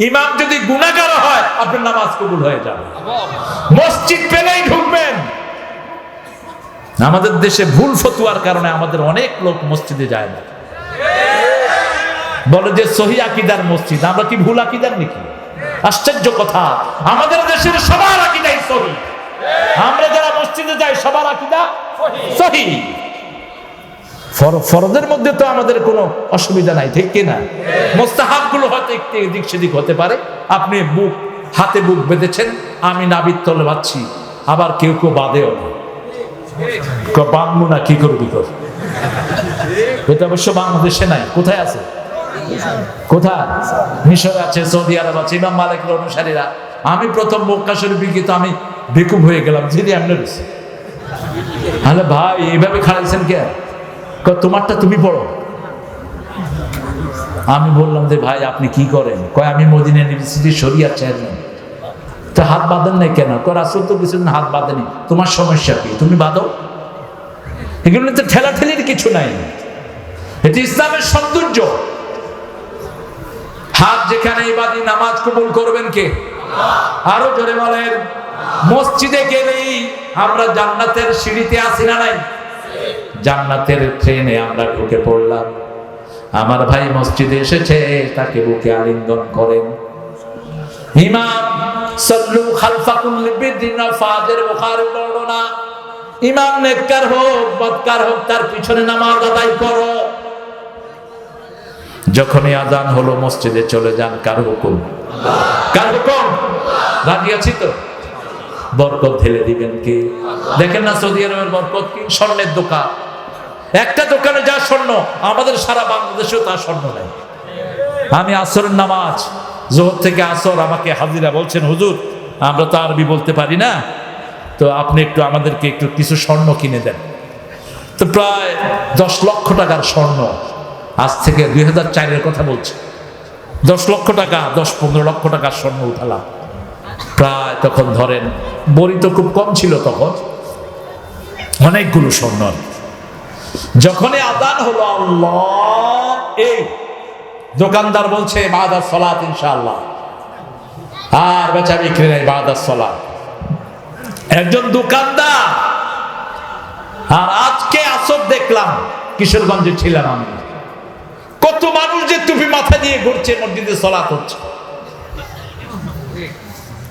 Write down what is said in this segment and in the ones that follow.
ইমাম যদি গুণাগার হয়, আপনার নামাজ কবুল হয়ে যাবে। মসজিদ পেলেই ঢুকবেন। আমাদের দেশে ভুল ফতুয়ার কারণে আমাদের অনেক লোক মসজিদে যায় না। বলে যে, সহি আকিদার মসজিদ, আমরা কি ভুল আকিদার নাকি? আশ্চর্য কথা। আমাদের দেশের সবার আকিদাই সহি। আমরা যারা মসজিদে যাই, সবার আকিদা সহি। ফরজের মধ্যে তো আমাদের কোনো অসুবিধা নাই ঠিক কিনা মোস্তাহাবগুলো হয়তো একটু এদিক সেদিক হতে পারে। আপনি বুক হাতে বুক বেঁধেছেন আমি নাবির তলে পাচ্ছি আবার কেউ কেউ বাদেও না। বাঁধবো না কি করবি কর এটা অবশ্য বাংলাদেশে নাই। কোথায় আছে? কোথায়? মিশর আছে সৌদি আরব আছে ইমাম মালিকের অনুসারীরা। আমি প্রথম মক্কা শরীফে গিয়ে তো আমি বেকুব হয়ে গেলাম। যদি এমনি রয়েছে আরে ভাই এইভাবে খাড়াইছেন কে? তোমারটা তুমি পড়ো। আমি বললাম যে, ভাই, আপনি কি করেন? কয়, আমি মদিনা ইউনিভার্সিটি সরিয়া চেয়ারম্যান। তো হাত বাঁধেন নাই কেন? কয়, রাসুল তো কিছু হাত বাঁধেনি। তোমার সমস্যা কি? তুমি বাঁধো? এগুলো তো ঠেলাঠেলির কিছু নাই। এটি ইসলামের সৌন্দর্য। হাত যেখানে বাদি নামাজ কবুল করবেন কে? আরও জোরে বলেন, মসজিদে গেলেই আমরা জান্নাতের সিঁড়িতে আসি না নাই? জান্নাতের ট্রেনে আমরা ঢুকে পড়লাম। আমার ভাই মসজিদে এসেছে, তাকে বুকে আলিঙ্গন করেন। ইমাম সাল্লু খালফাকুল লিবিদিন ফাজের বুখারী বর্ণনা, ইমাম নেককার হোক, বদকার হোক, তার পিছনে নামাজ আদায় করো। যখনই আজান হলো, মসজিদে চলে যান, কার হুকুম? কার হুকুম? রাজি আছি তো? বরকত ঢেলে দিবেন কি? দেখেন না সৌদি আরবের বরকত কি? স্বর্ণের দোকান। একটা দোকানে যা স্বর্ণ, আমাদের সারা বাংলাদেশেও তা স্বর্ণ নেই। আমি আসরের নামাজ, জোহর থেকে আসর আমাকে হাজিরা বলছেন, হুজুর, আমরা তো আরবি বলতে পারি না। তো আপনি একটু আমাদেরকে একটু কিছু স্বর্ণ কিনে দেন। তো প্রায় দশ লক্ষ টাকার স্বর্ণ আজ থেকে দুই হাজার চারের কথা বলছি। দশ লক্ষ টাকা, দশ পনেরো লক্ষ টাকার স্বর্ণ উঠালাম। প্রায় তখন ধরেন, বড়ি তো খুব কম ছিল তখন। অনেকগুলো স্বর্ণ যখনই আদান হলো, আল্লাহ, এই দোকানদার বলছে, বাদার সলাত ইনশাআল্লাহ। আর বেচা বিক্রি নেই, বাদার সলাত। একজন দোকানদার, আর আজকে আসর দেখলাম, কিশোরগঞ্জে ছিলাম আমি। কত মানুষ যে টুপি মাথা দিয়ে ঘুরছে, মসজিদে সলাত হচ্ছে।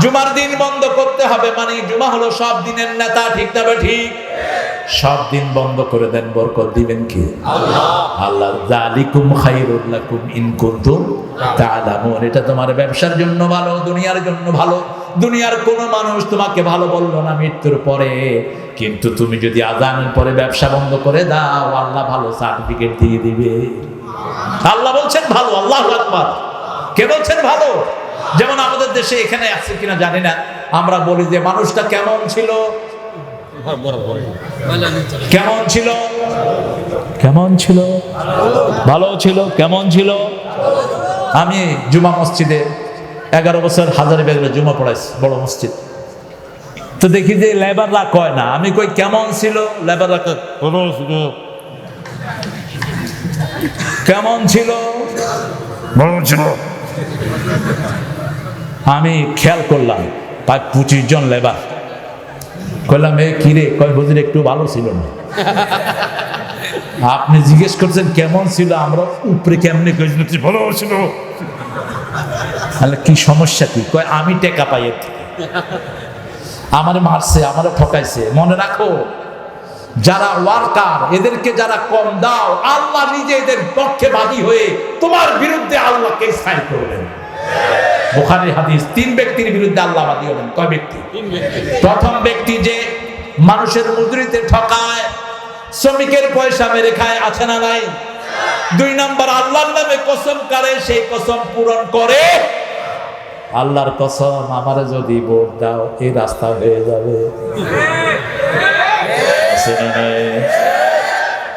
জুমার দিন বন্ধ করতে হবে মানে জুমা হলো সব দিনের নেতা ঠিক না ঠিক সব দিন বন্ধ করে দেন বরকত দিবেন কি? আল্লাহ। জালিকুম খাইরুল লাকুম ইন কুনতুম তাআলামুন। এটা তোমার ব্যবসার জন্য ভালো দুনিয়ার জন্য ভালো। দুনিয়ার কোন মানুষ তোমাকে ভালো বলল না মৃত্যুর পরে। কিন্তু তুমি যদি আজানের পরে ব্যবসা বন্ধ করে দাও আল্লাহ ভালো সার্টিফিকেট দিয়ে দিবে। আল্লাহ বলছেন ভালো আল্লাহ আকবার। কে বলছেন ভালো? যেমন আমাদের দেশে এখানে আছে কিনা জানি না। আমরা বলি যে মানুষটা কেমন ছিল? কেমন ছিল? কেমন ছিল? ভালো ছিল? কেমন ছিল? আমি জুমা মসজিদে এগারো বছর হাজারে বেগরে জুমা পড়াইছি, বড় মসজিদ। তো দেখি যে লেবাররা কয় না। আমি কই, কেমন ছিল? লেবাররা কেমন ছিল? ছিল। আমি খেয়াল করলাম প্রায় পঁচিশ জন লেবার। কইলাম এ কিরে কয় হুজুর, একটু ভালো ছিল না? আপনি জিজ্ঞেস করছেন, কেমন ছিল আমরা? উপরে কেমনে? কইছিল ভালো ছিল। তাহলে কি সমস্যা কি? কয়, আমি টেকা পাই এর থেকে। আমারে মারছে, আমারে ঠকাইছে। মনে রাখো, যারা ওয়ার্কার, এদেরকে যারা কম দাও, আল্লাহ নিজে এদের পক্ষে বাদী হয়ে তোমার বিরুদ্ধে আল্লাহকে স্থায়ী করবেন। বোখারি হাদিস তিন ব্যক্তির বিরুদ্ধে আল্লাহ বাদী হবেন কয় ব্যক্তি? প্রথম ব্যক্তি যে মানুষের মজুরিতে ঠকায় শ্রমিকের পয়সা মেরে খায় আছে না নাই? দুই নাম্বার আল্লাহর নামে কসম করে সেই কসম পূরণ করে। আল্লাহর কসম আমারে যদি ভোট দাও এই রাস্তা হয়ে যাবে। নাই?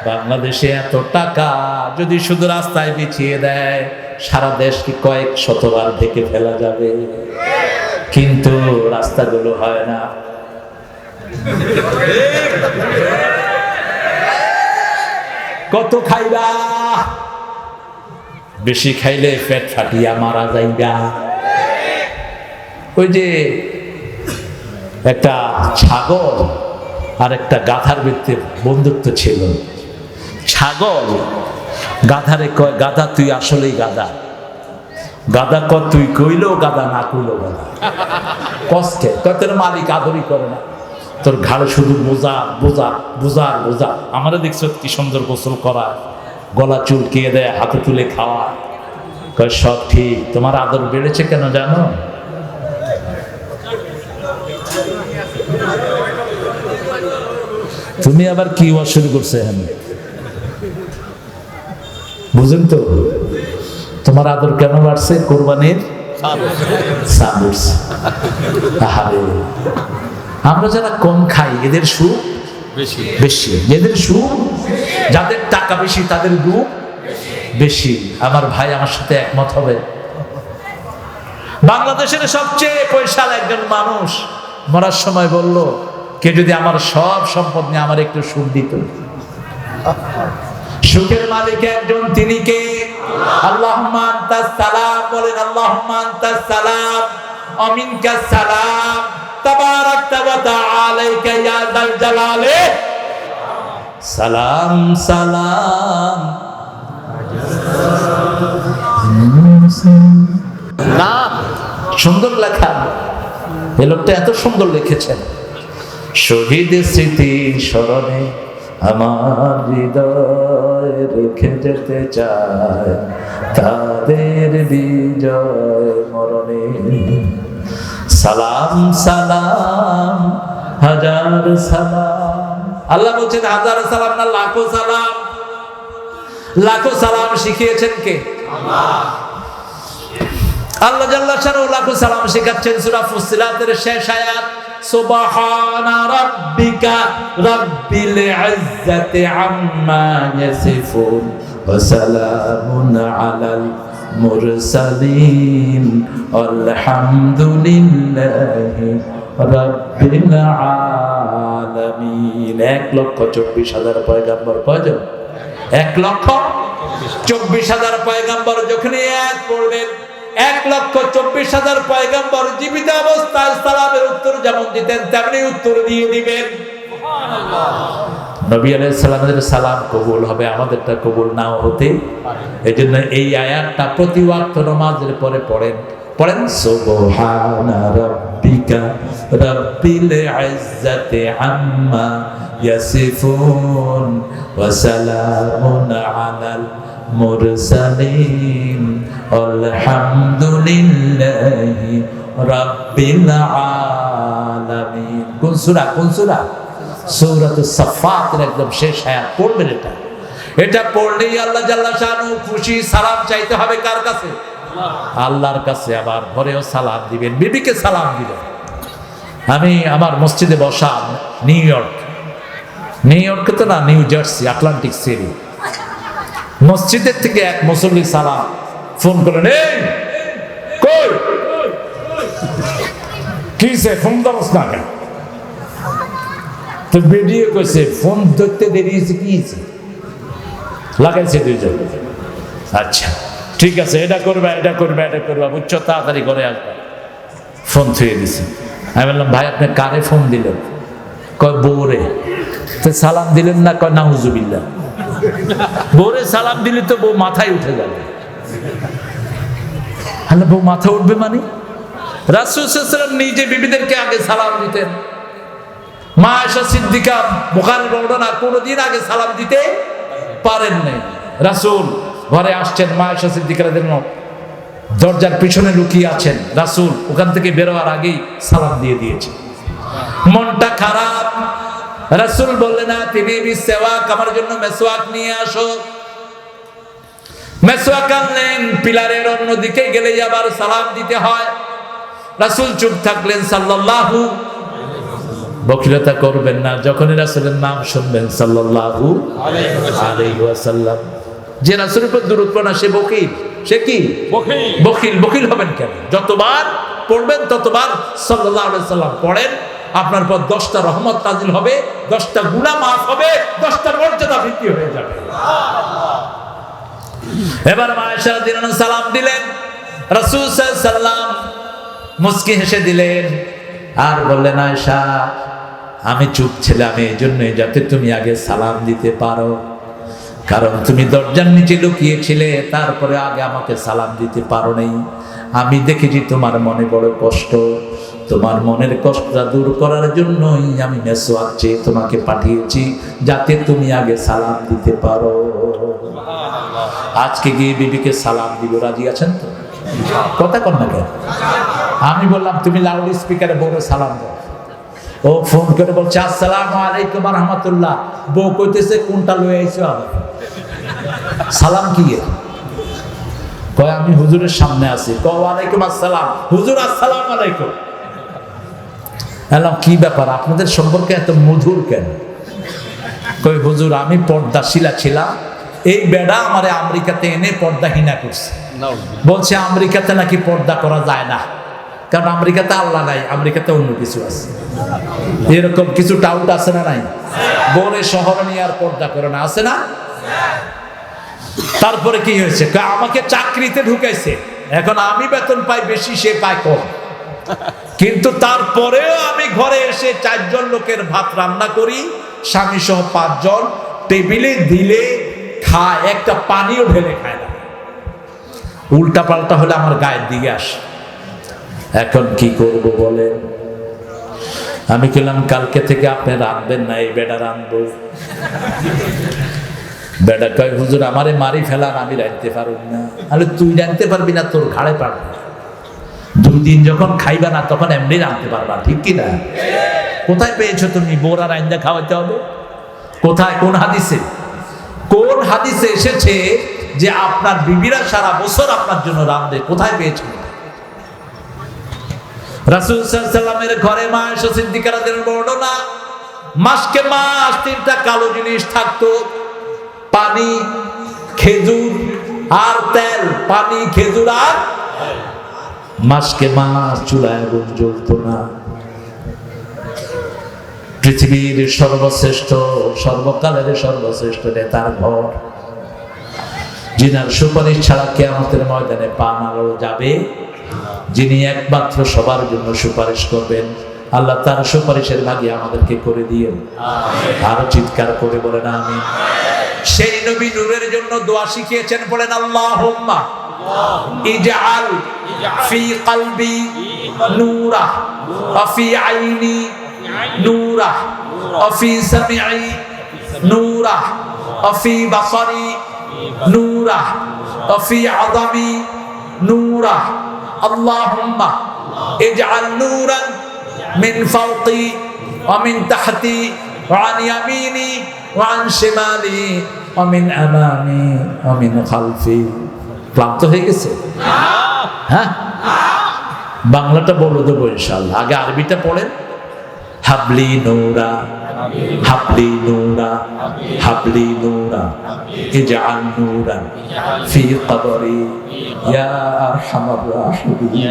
বাংলাদেশে এত টাকা যদি শুধু রাস্তায় বিছিয়ে দেয়, সারা দেশ কি কয়েক শতবার ঢেকে ফেলা যাবে? কিন্তু রাস্তাগুলো হয় না। কত খাইবা? বেশি খাইলে পেট ফাটিয়া মারা যাইবা। ওই যে একটা ছাগল আর একটা গাধার ভিত্তির বন্ধুত্ব ছিল। ছাগল, গাধারে কয়, গাধা, তুই আসলেই গাধা। গাধা ক তুই কইলেও গাধা, না কইলেও গাধা। কষ্টে তোর মালিক আদরই করে না। তোর ঘাড়ে শুধু বোঝা বোঝা বোঝার বোঝা আমারও দেখছ কি সুন্দর গোসল করা। গলা চুলকিয়ে দেয়, হাতে তুলে খাওয়া। কয়, সব ঠিক। তোমার আদর বেড়েছে কেন জানো? তুমি আবার কি ওয়াজ শুরু করছে এখানে? বুঝেন তো তোমার আদর কেন বাড়ছে? কোরবানির। আমরা যারা কম খাই এদের সুখ বেশি। বেশি। এদের সুখ যাদের টাকা বেশি তাদের দুঃখ বেশি। আমার ভাই আমার সাথে একমত হবে। বাংলাদেশের সবচেয়ে পয়সাল একজন মানুষ মরার সময় বলল কে যদি আমার সব সম্পদ নিয়ে আমার একটু সুখ দিত? সুখের মালিক একজন, তিনি কে? আল্লাহ সালাম, বলেন আল্লাহ সালাম, অমিনকা সালাম তাবারাক ওয়া তাআলাইকা ইয়া যাল জালালে। সালাম সালাম। না, সুন্দর লেখা। এ লোকটা এত সুন্দর লিখেছেন। শহীদ স্মৃতি স্মরণে আমার হৃদয় রেখে যেতে চায়, তাদের বিজয় মরণে। সালাম সালাম, হাজার সালাম। আল্লাহ বলছেন, হাজার সালাম না, লাখো সালাম। লাখো সালাম শিখিয়েছেন কে? আল্লাহ জাল্লা শানু লাখো সালাম শেখাচ্ছেন। সূরা শেষ আয়াত। সুবহানা রাব্বিকা রাব্বিল ইজ্জাতি আম্মা ইয়াসিফুন ওয়া সালামুন আলাল মুরসালিন। আলহামদুলিল্লাহি রাব্বিল আলামিন। এক লক্ষ চব্বিশ হাজার পয়গাম্বর কয়জন? এক লক্ষ চব্বিশ হাজার পয়গাম্বর যখনই এক পড়বেন এক লক্ষ চব্বিশ হাজার পয়গাম্বর জীবিত অবস্থায় সালামের উত্তর যেমন দিতেন, তেমনি উত্তর দিয়ে দিবেন। নবী আলাইহিস সালামের সালাম কবুল হবে, আমাদেরটা কবুল নাও হতে। এই জন্য এই আয়াতটা প্রতি ওয়াক্ত নামাজের পরে পড়েন। পড়েন, সুবহানা রাব্বিকা রাব্বিল ইজ্জাতি আম্মা ইয়াসিফুন ওয়া সালামুন আলাল মুরসালিন, আলহামদুলিল্লাহি রাব্বিল আলামিন। কোন সূরা? কোন সূরা? সূরাতুস সাফাতের একদম শেষ আয়াত। পড়বেন এটা? এটা পড়লেই আল্লাহ জাল্লা শানু খুশি, সালাম চাইতে হবে কার কাছে? আল্লাহর কাছে। আবার ঘরেও সালাম দিবেন, বিবিকে সালাম দিবেন। আমি আমার মসজিদে বসা নিউ ইয়র্ক। নিউ ইয়র্কে তো না, নিউ জার্সি, আটলান্টিক সিটি। মসজিদের থেকে এক মুসল্লি সালাম, ফোন করলেন, এই, কই? কিসে ফোন দাস না কেন? তো বেরিয়ে কইছে, ফোন ধরতে দেরিয়েছে কি? লাগাইছে দুইজন। আচ্ছা ঠিক আছে, এটা করবে এটা করবে এটা করবে, বুঝছ? তাড়াতাড়ি করে আসবে। ফোন থুয়ে দিছে। আমি বললাম, ভাই, আপনি কারে ফোন দিলেন? কয়, বউরে। তো সালাম দিলেন না, কয় নাহুজুবিল্লা বউরে সালাম দিলে তো বউ মাথায় উঠে যাবে হ্যালো বউ মাথা উঠবে মানে? রাসুসাল্লাম নিজে বিবিদেরকে আগে সালাম দিতেন। মা আয়সা সিদ্দিকা বোখার বর্ণনা কোনোদিন আগে সালাম দিতে পারেন নাই। রাসুল ঘরে আসছেন, মা আয়সা সিদ্দিকার জন্য দরজার পিছনে লুকিয়ে আছেন। রাসুল ওখান থেকে বেরোয়ার আগেই সালাম দিয়ে দিয়েছে। মনটা খারাপ রাসুল বললেন না তিনি সেওয়াক আমার জন্য মেসোয়াক নিয়ে আসো। মেসোয়াক আনলেন পিলারের অন্যদিকে গেলে আবার সালাম দিতে হয়। রাসুল চুপ থাকলেন সাল্লাল্লাহু বকিলতা করবেন না যখনই রাসূলের নাম শুনবেন সাল্লাল্লাহু আলাইহি ওয়াসাল্লাম। যে রাসূলের উপর সে বকিল। সে কি? বকিল। বকিল। বকিল হবেন কেন? যতবার পড়বেন ততবার সাল্লাল্লাহু আলাইহি সাল্লাম পড়েন। আপনার পর দশটা রহমত তাজিল হবে, দশটা গুনাহ মাফ হবে দশটা মর্যাদা বৃদ্ধি হয়ে যাবে। এবার মায়েশা সালাম দিলেন। রাসূল সাল্লাম মুস্কি হেসে দিলেন, আর বললেন, আয়েশা, আমি চুপ ছিলাম এই জন্যই যাতে তুমি আগে সালাম দিতে পারো। কারণ তুমি দরজার নিচে লুকিয়েছিলে, তারপরে আগে আমাকে সালাম দিতে পারো নাই। আমি দেখেছি তোমার মনে বড় কষ্ট। তোমার মনের কষ্টটা দূর করার জন্যই আমি মেসোয়াক চেয়ে তোমাকে পাঠিয়েছি যাতে তুমি আগে সালাম দিতে পারো। আজকে গিয়ে বিবিকে সালাম দিব রাজি আছেন তো? কথা কর না কেন? আমি বললাম তুমি লাউড স্পিকারে বড় সালাম দাও। ও ফোন করে বলছে আসসালামু আলাইকুম রহমতুল্লাহ। বউ কইতেছে কোনটা লয়ে আইছো আবার? সালাম কি? কয় আমি হুজুরের সামনে আছি। ক ওয়ালাইকুম আসসালাম। হুজুর আসসালাম আলাইকুম। এলাম, কি ব্যাপার? আপনাদের সম্পর্কে এত মধুর কেন? কই, হুজুর, আমি পর্দাশীলা ছিলাম। এই বেড়া আমারে আমেরিকাতে এনে পর্দাহীনা করছে। বলছে, আমেরিকাতে নাকি পর্দা করা যায় না। কারণ আমেরিকাতে আল্লাহ নাই, আমেরিকাতে অন্য কিছু আছে। এরকম কিছু টাউট আছে না নাই? বলে শহরে নিয়ে আর পর্দা করে না, আছে না? তারপরে কি হয়েছে? আমাকে চাকরিতে ঢুকাইছে। এখন আমি বেতন পাই, বেশি সে পায় কম। কিন্তু তারপরেও আমি ঘরে এসে চারজন লোকের ভাত রান্না করি স্বামী সহ পাঁচজন, টেবিলে দিলে খায়, একটা পানিও ঢেলে খায় না। উল্টা পাল্টা হলে আমার গায়ের দিকে আসে। এখন কি করব বলেন? আমি বললাম কালকে থেকে আপনি রাঁধবেন না, এই বেটা রাঁধবো। বেটা কয়, হুজুর, আমারে মারি ফেলার আমি রাঁধতে পারব না। আরে, তুই রাঁধতে পারবি না, তোর ঘাড়ে পারবি না দুই দিন যখন খাইবা না, তখন এমনি রাঁধতে পারবা, ঠিক কি না? কোথায় পেয়েছ তুমি বোরা রাইন্দা খাওয়াতে হবে? কোথায়? কোন হাদিসে? কোন হাদিসে এসেছে যে আপনার বিবিরা সারা বছর আপনার জন্য রাঁধবে কোথায় পেয়েছেন রাসূল সাল্লামের ঘরে মা এসে সিদ্দিকারাদের বর্ণনা, মাসকে মাস তিনটা কালো জিনিস থাকতো, পানি, খেজুর আর তেল, পানি, খেজুর আর মাসকে মাস চুলায় আগুন জ্বলতো না। পৃথিবীর সর্বশ্রেষ্ঠ সর্বকালের সর্বশ্রেষ্ঠ নেতার ঘর। যিনার সুপারিশ ছাড়া কে আমাদের ময়দানে পা নাড়ানো যাবে। যিনি একমাত্র সবার জন্য সুপারিশ করবেন আল্লাহ তার সুপারিশের ভাগে আমাদেরকে করে দিয়ে আরও চিৎকার করে বলেন আমি সেই নবী নূরের জন্য দোয়া শিখিয়েছেন বলেন আল্লাহ اجعل في قلبي نورا وفي عيني نورا وفي سمعي نورا وفي بصري نورا وفي عظمي نورا اللهم اجعل نورا من فوقي ومن تحتي وعن يميني وعن شمالي ومن امامي ومن خلفي ক্লান্ত হয়ে গেছে? হ্যাঁ? বাংলাটা বলে দেবো ইনশাল্লাহ আগে আরবিটা পড়েন। হাবলি নৌরা হাবলি নৌরা হাবলি নৌরা ফি কবরি ইয়া আরহামার রাহিমিন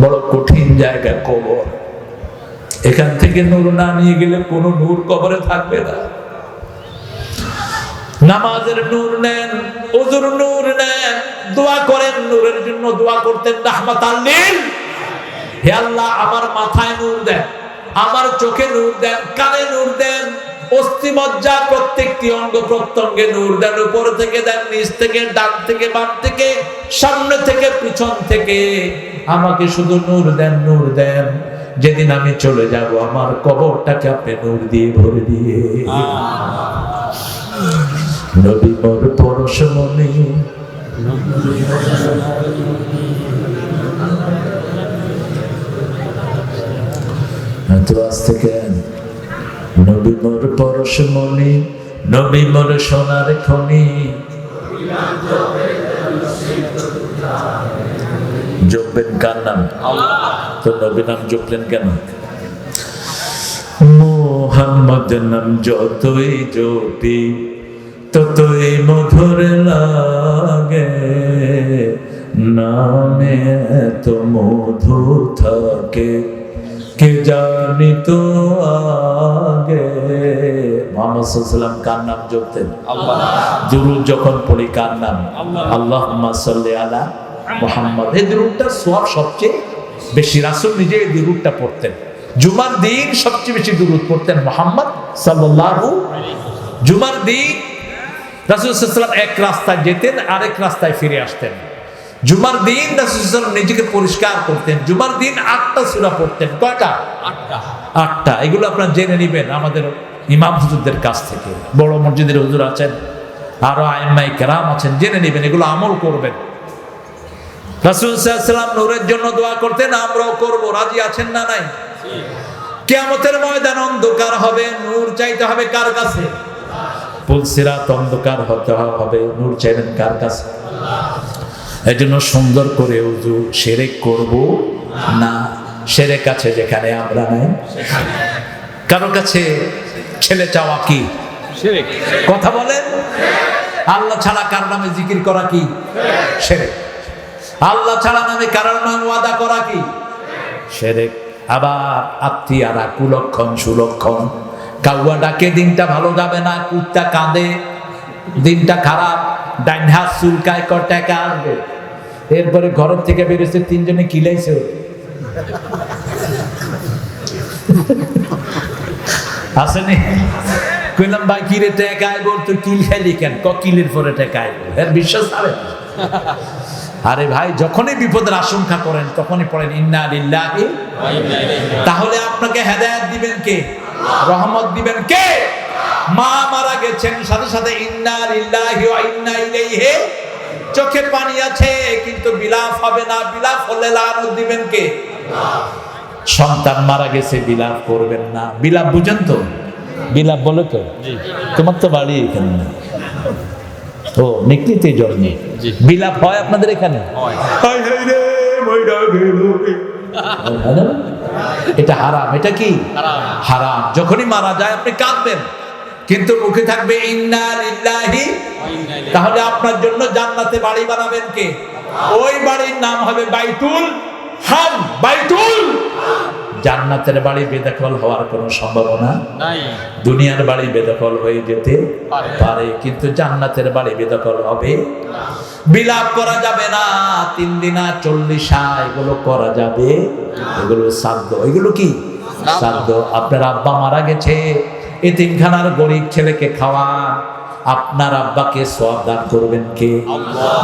বড় কঠিন জায়গা কবর। এখান থেকে নূর না নিয়ে গেলে কোনো নূর কবরে থাকবে না। নামাজের নূর নেন ওজুর নূর নেন, দোয়া করেন, নূরের জন্য দোয়া করতেন রাহমাত আল্লিল। হে আল্লাহ, আমার মাথায় নূর দেন, আমার চোখে নূর দেন, কানে নূর দেন অস্থিমজ্জা প্রত্যেকটি অঙ্গ প্রত্যঙ্গে নূর দেন, উপর থেকে দেন, নিচ থেকে, ডান থেকে, বাম থেকে, সামনে থেকে, পিছন থেকে। আমাকে শুধু নূর দেন নূর দেন। যেদিন আমি চলে যাব, আমার কবরটাকে আপনি নূর দিয়ে ভরে দিয়ে। নবী মোর পরশ মনে। এত আসতে কেন নবী মোর পরশ মনে, নবী মোর সোনার খনি। জপবেন কার নাম? তো নবী নাম জপলেন কেন? মোহাম্মদ নাম যতই জপি ততই মধুর লাগে নামে এত মধু থাকে। কে জানি তো আগে মোহাম্মদ সাল্লাম কার নাম জপতেন? দুরুদ যখন পড়ি কার নাম? আল্লাহ। সাল্লি আলা মোহাম্মদ। এই দুরুদটা সোয়াব সবচেয়ে বেশি রাসুল নিজে এই দুরুদটা পড়তেন। জুমার দিন সবচেয়ে বেশি দুরুদ পড়তেন মোহাম্মদ সাল্লাল্লাহু জুমার দিন রাসুল সাল্লাম এক রাস্তায় যেতেন আরেক রাস্তায় ফিরে আসতেন। জুমার দিন রাসুল নিজেকে পরিষ্কার করতেন। জুমার দিন আটটা সূরা পড়তেন। কয়টা? আটটা। আটটা। এগুলো আপনারা জেনে নেবেন আমাদের ইমাম হুজুরদের কাছ থেকে। বড় মসজিদের হুজুর আছেন আরও আইম্মাই কেরাম আছেন জেনে নেবেন এগুলো আমল করবেন। রাসুল সাল্লাম নূরের জন্য দোয়া করতেন আমরাও করব। রাজি আছেন না নাই? কেয়ামতের ময়দান অন্ধকার হবে নূর চাইতে হবে কার কাছে? পুলসিরাত অন্ধকার হতে হবে। নূর চাইবেন কার কাছে? এই জন্য সুন্দর করে উজু সেরেক করব না সেরেক আছে যেখানে আমরা নাই। কারোর কাছে ছেলে চাওয়া কি? কথা বলেন। আল্লাহ ছাড়া কার নামে জিকির করা কি? সেরেক আল্লাহ ছাড়া নামে কারোর নাম ওয়াদা করা কি? সেরেক আবার আত্মীয়ারা কুলক্ষণ সুলক্ষণ কাউয়া ডাকে দিনটা ভালো যাবে না? কুত্তা কাঁদে। দিনটা খারাপ। ডাইন হাত চুলকায় ক টাকা আসবে। এরপরে ঘর থেকে বেরোচ্ছে, তিনজনে কিলাইছে। আসেনি? কইলাম, ভাই কিরে টেকা আইব তুই কিল খাইলি কেন? ক কিলের পরে টেকা আইব এর বিশ্বাস হবে আরে ভাই, যখনই বিপদের আশঙ্কা করেন, তখনই পড়েন, ইন্না লিল্লাহি। তাহলে আপনাকে হেদায়েত দিবেন কে? রহমত দিবেন কে? মা মারা গেছেন সাথে সাথে ইন্না লিল্লাহি ওয়া ইন্না ইলাইহি চোখে পানি আছে কিন্তু বিলাপ হবে না। বিলাপ হলে লানত দিবেন কে? সন্তান মারা গেছে বিলাপ করবেন না। বিলাপ বুঝেন তো? বিলাপ বলে তো? তোমার তো বাড়ি এখানে ও নিকলিতে জল নেই বিলাপ হয় আপনাদের এখানে? হায়। হায় রে, মইরা গেল? এটা হারাম। এটা কি? হারাম। যখনই মারা যায় আপনি কাঁদবেন। কিন্তু মুখে থাকবে ইন্না লিল্লাহি। তাহলে আপনার জন্য জান্নাতে বাড়ি বানাবেন কে? ওই বাড়ির নাম হবে বাইতুল হাম। বাইতুল জান্নাতের বাড়ি বেদখল হওয়ার কোনো সম্ভাবনা নাই। দুনিয়ার বাড়ি বেদখল হয়ে যেতে পারে। কিন্তু জান্নাতের বাড়ি বেদখল হবে বিলাপ করা যাবে না তিন দিনা চল্লিশা এগুলো করা যাবে। এগুলো সাধ্য এগুলো কি? সাধ্য আপনার আব্বা মারা গেছে এতিমখানার গরিব ছেলেকে খাওয়া আপনার আব্বাকে সোয়াব দান করবেন কে?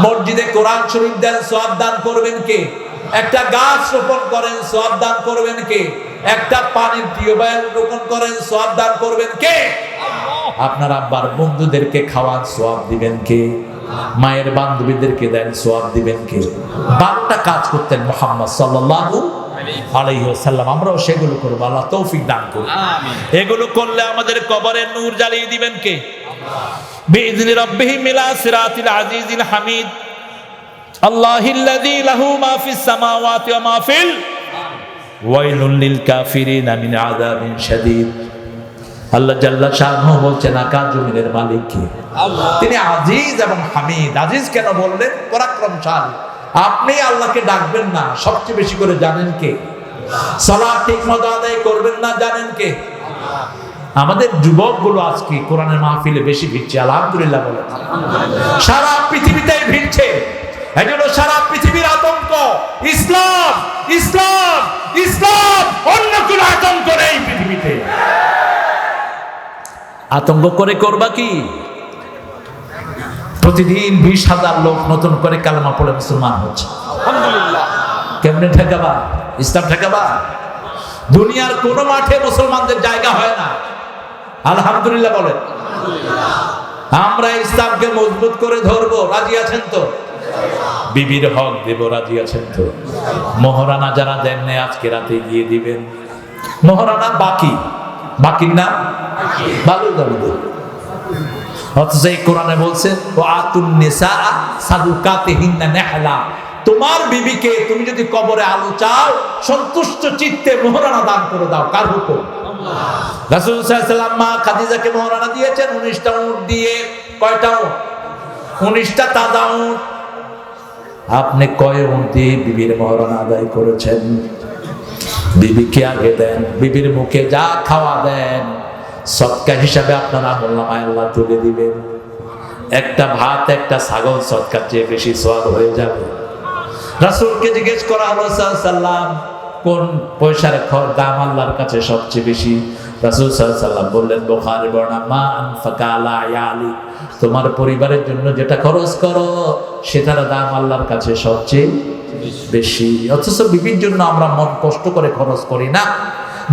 মসজিদে কোরআন শরীফ দেন সোয়াব দান করবেন কে? একটা গাছ রোপণ করেন সোয়াব দান করবেন কে? একটা পানির টিউবওয়েল রোপণ করেন সোয়াব দান করবেন কে? আপনার আব্বার বন্ধুদেরকে খাওয়ান সোয়াব দিবেন কে? মায়ের বান্ধবীদেরকে দেন সোয়াব দিবেন কে? বারোটা কাজ করতেন মোহাম্মদ সাল্লাল্লাহু আলাইহি ওয়াসাল্লাম। আমরাও সেগুলো করব আল্লাহ তৌফিক দান করুন। এগুলো করলে আমাদের কবরে নূর জ্বালিয়ে দিবেন কে? বিইذن রাব্বিহিম ইলা সিরাতিল আজিজিল হামিদ। আল্লাহিল্লাযী লাহু মা ফিস সামাওয়াতি ওয়া মা ফিল ওয়াইলুল লিল কাফিরিন মিন আযাবিন শাদীদ। আল্লাহ জাল্লা শাহ বলছেন আকাশ জমিনের মালিক কে? তিনি আজিজ এবং হামিদ। আজিজ কেন বললেন? পরাক্রমশালী। আপনি আল্লাহকে ডাকবেন না সবচেয়ে বেশি করে জানেন কে? সালাত ঠিক মতো আদায় করবেন না জানেন কে? আমাদের যুবকগুলো আজকে কোরআনের মাহফিলে বেশি ভিড়ছে আলহামদুলিল্লাহ বলে সারা পৃথিবীতে ভিড়ছে। এই জন্য সারা পৃথিবীর আতঙ্ক, ইসলাম ইসলাম ইসলাম, অন্য কোন আতঙ্ক নেই পৃথিবীতে। আতঙ্ক করে করবা কি? প্রতিদিন বিশ হাজার লোক নতুন করে কালমা পড়ে মুসলমান হচ্ছে। কেমনে ঠেকাবা? ইসলাম ঠেকাবা? দুনিয়ার কোন মাঠে মুসলমানদের জায়গা হয় না। আলহামদুলিল্লাহ বলেন। আমরা ইসলামকে মজবুত করে ধরবো। রাজি আছেন তো? বিবির হক দেব, রাজি আছেন তো? মহারানা যারা দেন আজকে রাতে গিয়ে দিবেন। মহারানা বাকি। বাকির নাম? ভালো দাবি অথচ এই কোরআনে ও আতুন নিসা সাদুকাতিহিন্না নেহলা। তোমার বিবিকে তুমি যদি কবরে আলো চাও, সন্তুষ্ট চিত্তে মোহরানা দান করে দাও। কার হুকুম? রাসূল সাল্লাল্লাহু মা খাদিজাকে মহারানা দিয়েছেন, উনিশটা উট দিয়ে। কয়টা উনিশটা তাজা উট। আপনি কয় দিয়ে বিবির মহারানা আদায় করেছেন? বিবিকে আগে দেন, বিবির মুখে যা খাওয়া দেন, সৎকা হিসাবে আপনার আমল নামায় আল্লাহ তুলে দিবেন। একটা ভাত, একটা ছাগল সৎকার চেয়ে বেশি সোয়াদ হয়ে যাবে। রাসূলকে জিজ্ঞেস করা হলো সাল্লাম কোন পয়সার খর দাম আল্লাহর কাছে সবচেয়ে বেশি? রাসূল সাল্লাম বললেন, বোখারি বর্ণা মা আনফাকা আলা তোমার পরিবারের জন্য যেটা খরচ করো, সেটার দাম আল্লাহর কাছে সবচেয়ে বেশি। অথচ বিবির জন্য আমরা মন কষ্ট করে খরচ করি না।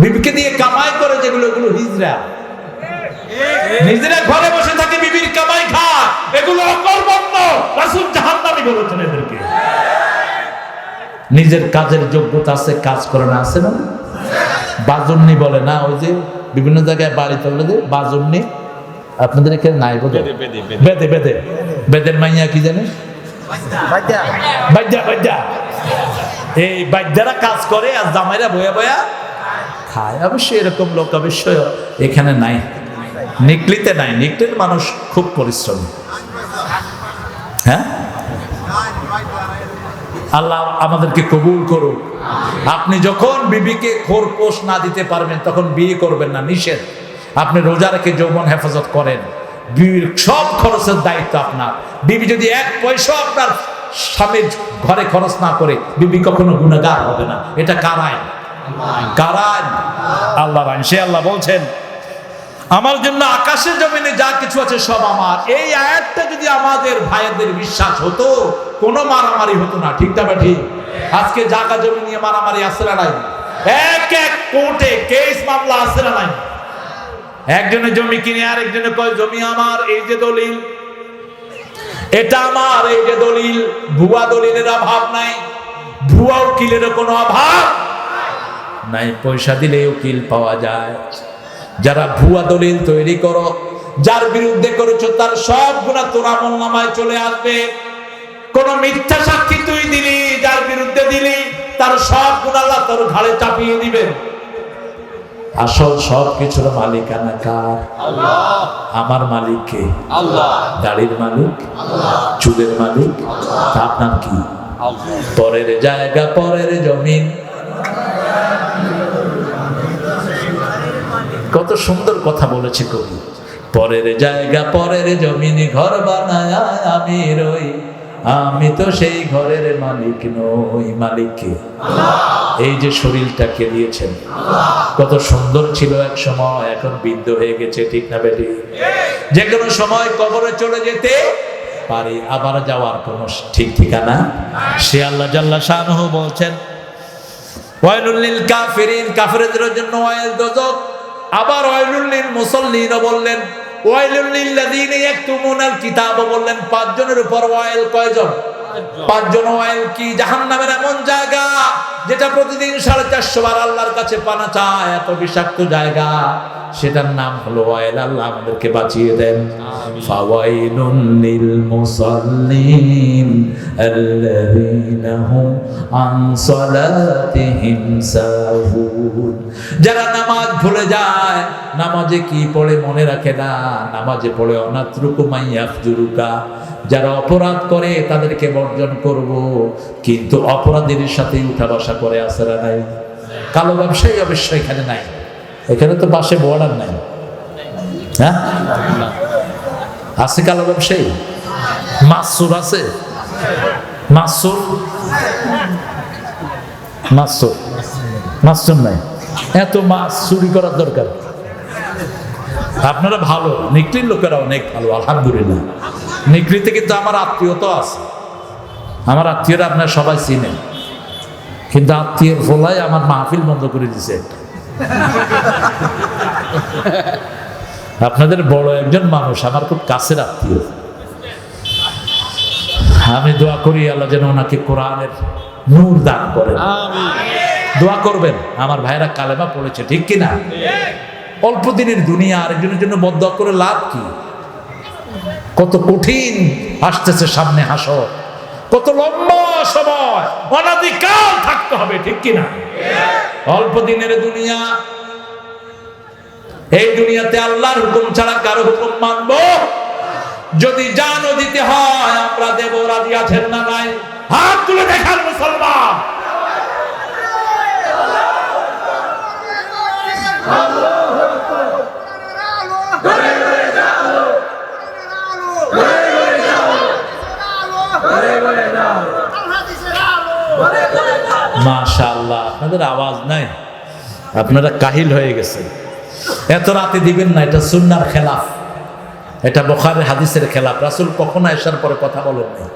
বিবিকে দিয়ে কামাই করে যেগুলো, এগুলো হিজরা। নিজেরা ঘরে বসে থাকে, বিবির কামাই খা এগুলো অকর্মণ্য। রাসূল বলেছেন এদেরকে। নিজের কাজের যোগ্যতা আছে, কাজ করে না আছে না বাজুন্নি বলে না, ওই যে বিভিন্ন জায়গায় বাড়ি চলে যে নেই আপনাদের এখানে নাই বোধ বেদে, বেদে, বেদে। বেদে বেদে বেদের মাইয়া কি জানে? বাইদ্যা এই বাইদ্যারা কাজ করে আর জামাইরা বয়া বয়া খায়। অবশ্যই এরকম লোক অবশ্যই এখানে নাই। নিকলিতে নাই। নিকলির মানুষ খুব পরিশ্রমী। হ্যাঁ? আল্লাহ আমাদেরকে কবুল করুক। আপনি যখন বিবিকে খোরপোষ না দিতে পারবেন তখন বিয়ে করবেন না নিষেধ। আপনি রোজা রেখে যৌবন হেফাজত করেন। বিবির সব খরচের দায়িত্ব আপনার। বিবি যদি এক পয়সা আপনার স্বামীর ঘরে খরচ না করে বিবি কখনো গুণাগার হবে না। এটা কারায় কারায় আল্লাহ সে আল্লাহ বলছেন আমার জন্য আকাশের জমিনে যা কিছু আছে সব আমার। এই আয়াতটা যদি আমাদের ভাইদের বিশ্বাস হতো, কোনো মারামারি হতো না। ঠিক না ঠিক আজকে জায়গা জমি নিয়ে মারামারি আসে না নাই? এক এক কোর্টে কেস মামলা আসে না নাই? একজনে জমি কিনে আর একজনে কয়, জমি আমার, এই যে দলিল। এটা আমার, এই যে দলিল। ভুয়া দলিলের অভাব নাই। ভুয়া উকিলের কোনো অভাব নাই। পয়সা দিলে উকিল পাওয়া যায়। যারা ভুয়া দলিল তৈরি করো যার বিরুদ্ধে করেছ তার সব গুণা তোর আমল নামায় চলে আসবে। কোন মিথ্যা সাক্ষী তুই দিলি যার বিরুদ্ধে দিলি তার সব গুণ আল্লাহ তোর ঘাড়ে চাপিয়ে দিবেন। আসল সব কিছুর মালিকানা কার? আমার মালিক কে? গাড়ির মালিক? চুলের মালিক? আপনার কি? পরের জায়গা পরের জমিন। কত সুন্দর কথা বলেছে কবি পরের জায়গা পরের জমিনে ঘর বানায় আমি রই। আমি তো সেই ঘরের মালিক নই। মালিককে এই যে শরীরটাকে দিয়েছেন? কত সুন্দর ছিল এক সময় এখন বৃদ্ধ হয়ে গেছে ঠিক না বেটি? যে কোনো সময় কবরে চলে যেতে পারি আবার যাওয়ার কোনো ঠিক ঠিকানা সে আল্লাহ জাল্লা শাহরুহ বলছেন ওয়াইলুল্লিল কাফিরিন। কাফিরদের জন্য ওয়াইল দোজক। আবার ওয়াইলুল্লিল মুসাল্লিনও বললেন ওয়াইলুল্লিল লাযিনা ইয়াকতুমুনাল কিতাব বললেন পাঁচজনের উপর ওয়াইল কয়জন? পাঁচজন ওয়াইল কি? জাহান্নামের এমন জায়গা যেটা প্রতিদিন সাড়ে চারশো বার আল্লাহর কাছে পানা চায় এত বিষাক্ত জায়গা। সেটার নাম হলো ওয়াইল আল্লাহ আমাদেরকে বাঁচিয়ে দেন। ফাওয়াইলুন লিল মুসাল্লিন আল্লাযীনা হুম আন সালাতিহিম সাহুন। যারা নামাজ ভুলে যায় নামাজে কি পড়ে মনে রাখে না? নামাজে পড়ে অনাত্রুকু মাইয়াফজুরুকা। যারা অপরাধ করে তাদেরকে বর্জন করব। কিন্তু অপরাধীদের সাথে উঠা বসা করে আসরা নাই? কালো ব্যবসায়ী অবশ্য এখানে নাই। এখানে তো পাশে বর্ডার নাই। হ্যাঁ? আছে কালো ব্যবসায়ী? মাসুর আছে? মাসুর মাসুর মাসুর নাই। এত মাছ চুরি করার দরকার। আপনারা ভালো নিকলির লোকেরা অনেক ভালো, আলহামদুলিল্লাহ। নিকলিতে কিন্তু আমার আত্মীয়তা আছে। আমার আত্মীয়রা আপনার সবাই চিনেন। কিন্তু আত্মীয়ের ফলাই আমার মাহফিল বন্ধ করে দিছে। আপনাদের বড় একজন মানুষ আমার খুব কাছের আত্মীয়। আমি দোয়া করি আল্লাহ যেন ওনাকে কোরআনের নূর দান করেন। দোয়া করবেন আমার ভাইরা কালেমা পড়েছে ঠিক কিনা? অল্প দিনের দুনিয়া আরেকজনের জন্য বদ্ধ করে লাভ কি? কত কঠিন আসতেছে সামনে হাসর। কত লম্বা সময়, অনাদিকাল থাকতে হবে, ঠিক কিনা? অল্প দিনের দুনিয়া। এই দুনিয়াতে আল্লাহর হুকুম ছাড়া কারও হুকুম মানবো? যদি জানও দিতে হয়, আমরা দেব রাজি আছেন না নাই? হাত তুলে দেখার মুসলমান। আপনাদের আওয়াজ নাই। আপনারা কাহিল হয়ে গেছে এত রাতে দিবেন না, এটা সুন্নার খেলাফ। এটা বোখারের হাদিসের খেলাফ। রাসুল কখনো এসার পরে কথা বলেন নাই?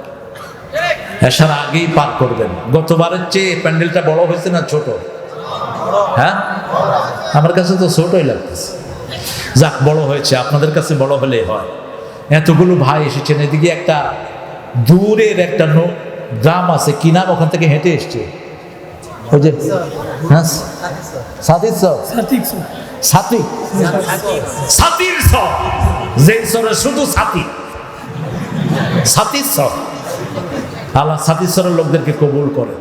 এসার আগেই পার করবেন। গতবারের চেয়ে প্যান্ডেলটা বড় হয়েছে না ছোট? হ্যাঁ? আমার কাছে তো ছোটই লাগতেছে। যাক, বড় হয়েছে। আপনাদের কাছে বড় হলেই হয়। এতগুলো ভাই এসেছেন। এদিকে একটা দূরের একটা গ্রাম আছে। কি নাম? ওখান থেকে হেঁটে এসছে। ওই যে হ্যাঁ সাদিক সর সাথী সাথীর সর যেই সরে শুধু সাথী সাথীর সর আল্লাহ লোকদেরকে কবুল করে।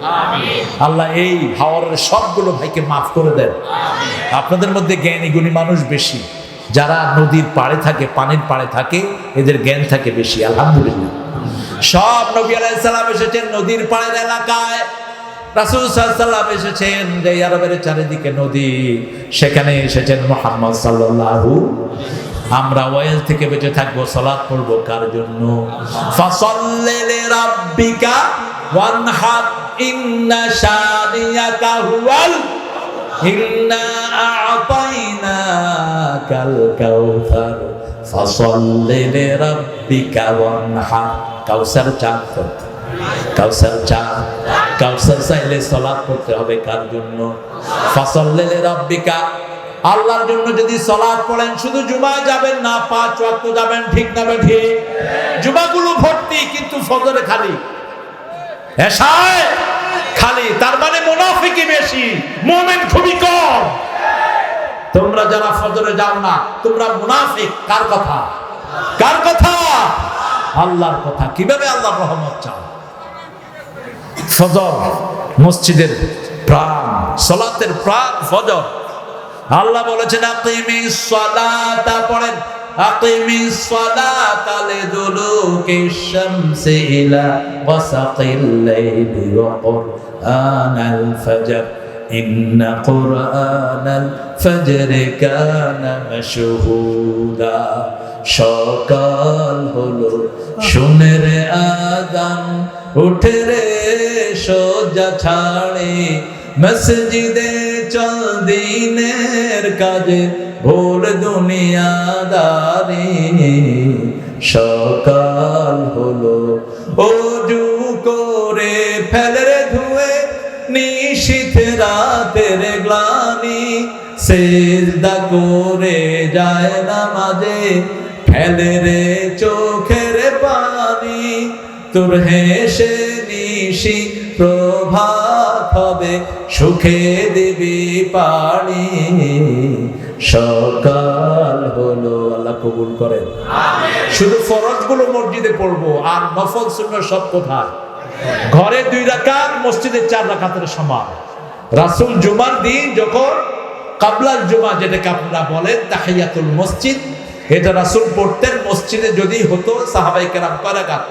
আল্লাহ এই হাওয়ারের সবগুলো ভাইকে মাফ করে দেন। আপনাদের মধ্যে জ্ঞানী গুণী মানুষ বেশি। যারা নদীর পাড়ে থাকে পানির পাড়ে থাকে এদের জ্ঞান থাকে বেশি। আলহামদুলিল্লাহ। সব নবী আলাইসাল্লাম এসেছেন নদীর পাড়ের এলাকায়। রাসুল সাল্লাম এসেছেন যে আরবের চারিদিকে নদী সেখানে এসেছেন মোহাম্মদ সাল্লাল্লাহু আমরা ওয়েল থেকে বেঁচে থাকব, সালাত পড়ব, কার জন্য? ফাসাল্লি লিরাব্বিকা ওয়ানহার ইন্না শানিয়াকা হুয়াল, ইন্না আ'তাইনাকাল কাউসার ফাসাল্লি লিরাব্বিকা ওয়ানহার কাউসার চাঁদ কাউসার চাঁদ। কাউসার চাইলে সলাৎ পড়তে হবে কার জন্য? লিরাব্বিকা আল্লাহর জন্য যদি সলাৎ পড়েন, শুধু জুমায় যাবেন না, পাঁচ ওয়াক্ত যাবেন, ঠিক না ঠিক জুমাগুলো ভর্তি, কিন্তু ফজরে খালি। এশায় খালি, তার মানে মুনাফিকি বেশি, মুমিন খুবই কম। তোমরা যারা ফজরে যাও না, তোমরা মুনাফিক, কার কথা? কার কথা? আল্লাহর কথা। কীভাবে আল্লাহর রহমত চাও? ফজর, মসজিদের প্রাণ, সলাতের প্রাণ ফজর। আল্লাহ বলেছেন, আকিমি সলাতা পড়েন, আকিমি সলাতা লিদুলুকি শামসি ইলা ওয়াসাকিল লাইলি ওয়া কুরআনাল ফজর। ইন্ন কুরআনাল ফজর কানা মাশহুদা। সকাল হলো রে আদান, উঠে রে সোজা ছাড়ে। মসজিদে চল কাজে ভোর দুনিয়াদারি। সকাল হলো, অজু করে ফেলে ধুয়ে নিশীথ রাতের গ্লানি। সেজদা করে যায় না মাঝে ফেলে রে চোখের পানি। তোর হেসে নিশি প্রভাত হবে সুখে দিবি পানি। সকাল হলো আল্লাহ কবুল করেন। শুধু ফরজগুলো মসজিদে পড়ব আর নফল শূন্য সব কোথায়? ঘরে দুই রাকাত মসজিদে চার রাকাতের সমান। রাসুল জুমার দিন যখন কাবলার জুমা যেটাকে আপনারা বলেন তাহিয়াতুল মসজিদ এটা রাসুল পড়তেন মসজিদে যদি হতো সাহাবাই কেরাম করাকাত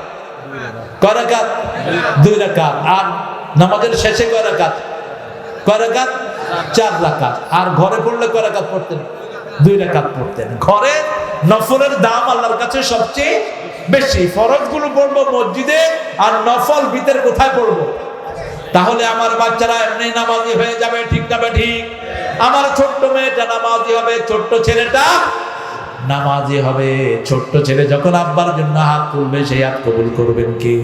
করাকাত দুই রাকাত। আর নামাজের শেষে কয় রাকাত? কয় রাকাত? চার রাকাত। আর ঘরে পড়লে কয় রাকাত পড়তেন? দুই রাকাত পড়তেন। ঘরে নফলের দাম আল্লাহর কাছে সবচেয়ে বেশি। ফরজগুলো পড়ব মসজিদে আর নফল ভিতরে কোথায় পড়ব? তাহলে আমার বাচ্চারা এমনি নামাজি হয়ে যাবে, ঠিক যাবে ঠিক? আমার ছোট্ট মেয়েটা নামাজি হবে, ছোট্ট ছেলেটা নামাজি হবে। ছোট্ট ছেলে যখন আব্বার জন্য হাত তুলবে সেই হাত কবুল করবেন কি?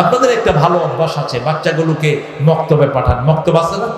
আপনাদের একটা ভালো অভ্যাস আছে, বাচ্চাগুলোকে মক্তবে পাঠান। মক্তব আছে না?